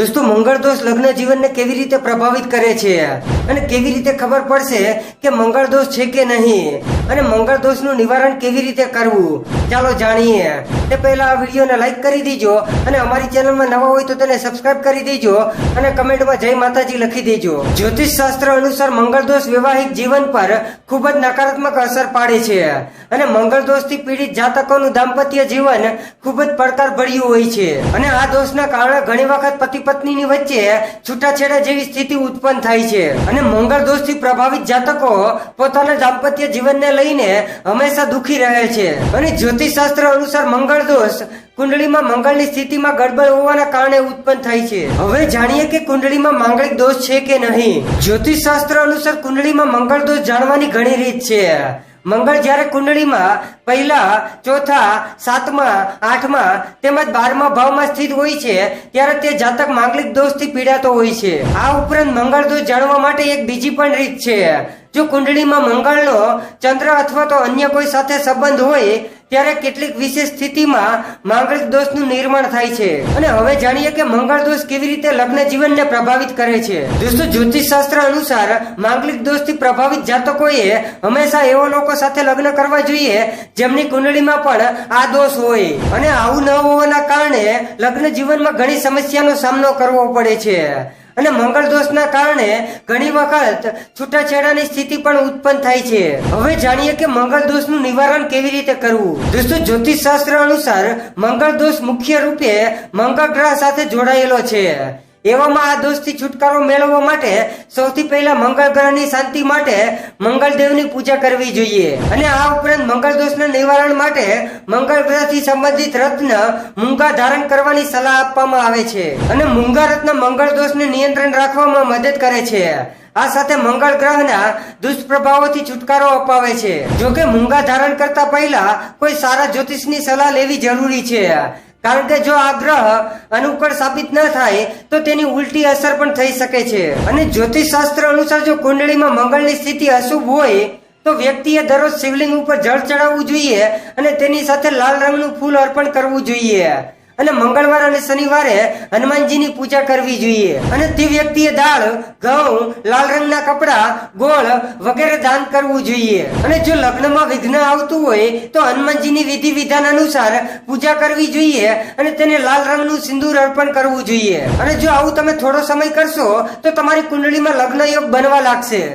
દોસ્તો, મંગળ દોષ લગ્ન જીવનને કેવી રીતે પ્રભાવિત કરે છે? અને કેવી રીતે ખબર પડશે કે મંગળ દોષ છે કે નહીં? અને મંગળ દોષનું નિવારણ કેવી રીતે કરવું? ચાલો જાણીએ. તે પહેલા આ વિડીયોને લાઇક કરી દેજો અને અમારી ચેનલમાં નવા હોય તો તેને સબસ્ક્રાઇબ કરી દેજો અને કમેન્ટમાં જય માતાજી લખી દેજો. જ્યોતિષ શાસ્ત્ર અનુસાર મંગળ દોષ વૈવાહિક જીવન પર ખૂબ જ નકારાત્મક અસર પાડે છે અને મંગળ દોષથી પીડિત જાતકોનું દાંપત્ય જીવન ખૂબ જ પડકાર ભર્યું હોય છે. અને આ દોષના કારણે ઘણી વખત પતિ પત્નીની વચ્ચે છૂટાછેડા જેવી સ્થિતિ ઉત્પન્ન થાય છે. અને મંગળ દોષથી પ્રભાવિત જાતકો પોતાના દાંપત્ય જીવનને લઈને હંમેશા દુખી રહે છે. અને જ્યોતિષ શાસ્ત્ર અનુસાર મંગળ દોષ કુંડળીમાં મંગળની સ્થિતિમાં ગડબડ હોવાના કારણે ઉત્પન્ન થાય છે. હવે જાણીએ કે કુંડળીમાં માંગલિક દોષ છે કે નહીં? જ્યોતિષ શાસ્ત્ર અનુસાર કુંડળીમાં મંગળ દોષ જાણવાની ઘણી રીત છે. મંગળ જ્યારે કુંડળીમાં પહેલા, ચોથા, સાતમા, આઠમા તેમજ બારમા ભાવમાં સ્થિત હોય છે, ત્યારે તે જાતક માંગલિક દોષથી પીડાતો હોય છે. આ ઉપરાંત મંગળ દોષ જાણવા માટે એક બીજી પણ રીત છે. જો કુંડળીમાં મંગળનો ચંદ્ર અથવા તો અન્ય કોઈ સાથે સંબંધ હોય, ત્યારે કેટલીક વિશેષ સ્થિતિમાં માંગલિક દોષનું નિર્માણ થાય છે. અને હવે જાણીએ કે મંગળ દોષ કેવી રીતે લગ્ન જીવનને પ્રભાવિત કરે છે. દોસ્તો જ્યોતિષ શાસ્ત્ર અનુસાર માંગલિક દોષથી પ્રભાવિત જાતકોએ હંમેશા એવા લોકો સાથે લગ્ન કરવા જોઈએ, જેમની કુંડળીમાં પણ આ દોષ હોય. અને આવું ન હોવાના કારણે લગ્ન જીવનમાં ઘણી સમસ્યાનો સામનો કરવો પડે છે. અને મંગળ દોષના કારણે ઘણી વખત છૂટાછેડાની સ્થિતિ પણ ઉત્પન્ન થાય છે. હવે જાણીએ કે મંગળ દોષનું નિવારણ કેવી રીતે કરવું? દોસ્તો જ્યોતિષ શાસ્ત્ર અનુસાર મંગળ દોષ મુખ્ય રૂપે મંગળ ગ્રહ સાથે જોડાયેલો છે. એવામાં આ દોષથી છુટકારો મેળવવા માટે સૌથી પહેલા મંગળ ગ્રહની શાંતિ માટે મંગળદેવની પૂજા કરવી જોઈએ. અને આ ઉપરાંત મંગળ દોષના નિવારણ માટે મંગળ ગ્રહથી સંબંધિત રત્ન મૂંગા ધારણ કરવાની સલાહ આપવામાં આવે છે. અને મૂંગા રત્ન મંગળ દોષને નિયંત્રણ રાખવામાં મદદ કરે છે. આ સાથે મંગળ ગ્રહના દુષ્પ્રભાવોથી છુટકારો અપાવે છે. જોકે મૂંગા ધારણ કરતા પહેલા કોઈ સારા જ્યોતિષની સલાહ લેવી જરૂરી છે. કારણ કે જો આ ગ્રહ અનુકૂળ સાબિત ન થાય, તો તેની ઉલટી અસર પણ થઈ શકે છે. અને જ્યોતિષ શાસ્ત્ર અનુસાર જો કુંડળીમાં મંગળની સ્થિતિ અશુભ હોય, તો વ્યક્તિએ દરરોજ શિવલિંગ ઉપર જળ ચડાવવું જોઈએ અને તેની સાથે લાલ રંગનું ફૂલ અર્પણ કરવું જોઈએ. અને મંગળવાર અને શનિવારે હનુમાનજીની પૂજા કરવી જોઈએ. અને તે વ્યક્તિએ દાળ, ઘઉં, લાલ રંગના કપડા, ગોળ વગેરે દાન કરવું જોઈએ. અને જો લગ્નમાં વિઘ્ન આવતું હોય, તો હનુમાનજીની વિધિ વિધાન અનુસાર પૂજા કરવી જોઈએ અને તેને લાલ રંગનું સિંદૂર અર્પણ કરવું જોઈએ. અને જો આવું તમે થોડો સમય કરશો, તો તમારી કુંડળીમાં લગ્ન યોગ બનવા લાગશે.